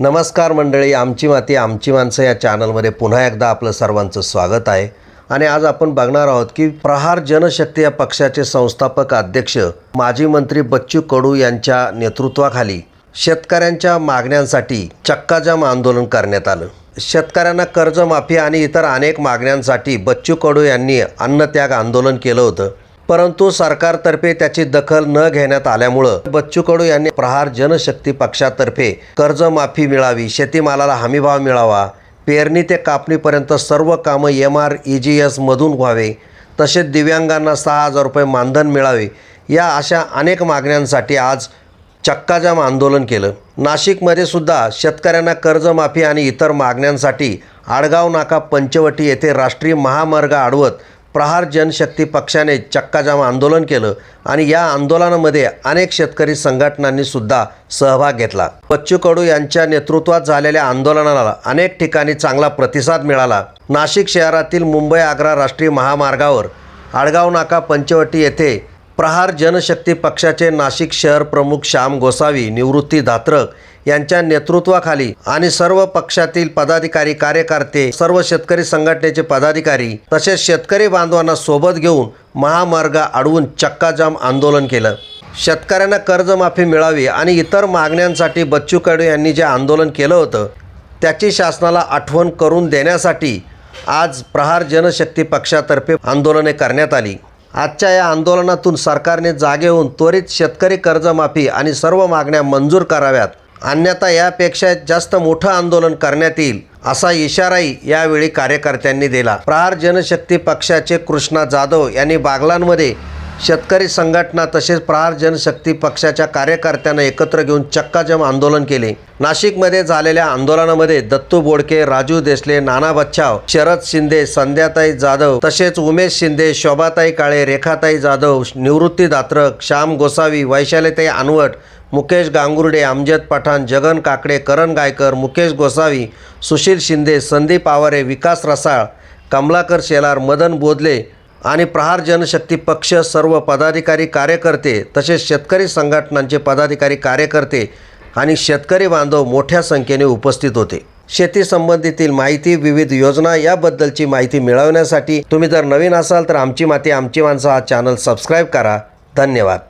नमस्कार मंडळी आमची माती आमची माणसं या चॅनलमध्ये पुन्हा एकदा आपलं सर्वांचं स्वागत आहे. आणि आज आपण बघणार आहोत की प्रहार जनशक्ती या पक्षाचे संस्थापक अध्यक्ष माजी मंत्री बच्चू कडू यांच्या नेतृत्वाखाली शेतकऱ्यांच्या मागण्यांसाठी चक्काजाम आंदोलन करण्यात आलं. शेतकऱ्यांना कर्जमाफी आणि इतर अनेक मागण्यांसाठी बच्चू कडू यांनी अन्नत्याग आंदोलन केलं होतं. परंतु सरकारतर्फे त्याची दखल न घेण्यात आल्यामुळं बच्चू कडू यांनी प्रहार जनशक्ती पक्षातर्फे कर्जमाफी मिळावी शेतीमालाला हमीभाव मिळावा पेरणी ते कापणीपर्यंत सर्व कामं एम आर ई जी एसमधून व्हावे तसेच दिव्यांगांना सहा हजार रुपये मानधन मिळावे या अशा अनेक मागण्यांसाठी आज चक्काजाम आंदोलन केलं. नाशिकमध्ये सुद्धा शेतकऱ्यांना कर्जमाफी आणि इतर मागण्यांसाठी आडगाव नाका पंचवटी येथे राष्ट्रीय महामार्ग अडवत प्रहार जनशक्ती पक्षाने चक्काजाम आंदोलन केलं आणि या आंदोलनामध्ये अनेक शेतकरी संघटनांनी सुद्धा सहभाग घेतला. बच्चू कडू यांच्या नेतृत्वात झालेल्या आंदोलनाला अनेक ठिकाणी चांगला प्रतिसाद मिळाला. नाशिक शहरातील मुंबई आग्रा राष्ट्रीय महामार्गावर आडगाव नाका पंचवटी येथे प्रहार जनशक्ती पक्षाचे नाशिक शहर प्रमुख श्याम गोसावी निवृत्ती धात्रक यांच्या नेतृत्वाखाली आणि सर्व पक्षातील पदाधिकारी कार्यकर्ते सर्व शेतकरी संघटनेचे पदाधिकारी तसेच शेतकरी बांधवांना सोबत घेऊन महामार्ग अडवून चक्काजाम आंदोलन केलं. शेतकऱ्यांना कर्जमाफी मिळावी आणि इतर मागण्यांसाठी बच्चू कडू यांनी जे आंदोलन केलं होतं त्याची शासनाला आठवण करून देण्यासाठी आज प्रहार जनशक्ती पक्षातर्फे आंदोलने करण्यात आली. आजच्या या आंदोलनातून सरकारने जागे होऊन त्वरित शेतकरी कर्जमाफी आणि सर्व मागण्या मंजूर कराव्यात अन्यथा यापेक्षा जास्त मोठं आंदोलन करण्यात येईल असा इशाराही यावेळी कार्यकर्त्यांनी दिला. प्रहार जनशक्ती पक्षाचे कृष्णा जाधव यांनी बागलांमध्ये शेतकरी संघटना तसेच प्रहार जनशक्ती पक्षाच्या कार्यकर्त्यांना एकत्र घेऊन चक्काजम आंदोलन केले. नाशिकमध्ये झालेल्या आंदोलनामध्ये दत्तू बोडके राजू देसले नाना बच्छाव शरद शिंदे संध्याताई जाधव तसेच उमेश शिंदे शोभाताई काळे रेखाताई जाधव निवृत्ती दात्रक श्याम गोसावी वैशालीताई अनवट मुकेश गांगुर्डे अमजद पठाण जगन काकडे करण गायकर मुकेश गोसावी सुशील शिंदे संदीप आवारे विकास रसाळ कमलाकर शेलार मदन बोधले आणि प्रहार जनशक्ती पक्ष सर्व पदाधिकारी कार्यकर्ते तसेच शेतकरी संघटनांचे पदाधिकारी कार्यकर्ते आणि शेतकरी बांधव मोठ्या संख्येने उपस्थित होते. शेती संबंधीतील माहिती विविध योजना याबद्दलची माहिती मिळवण्यासाठी तुम्ही जर नवीन असाल तर आमची माती आमची माणसं हा चॅनल सबस्क्राईब करा. धन्यवाद.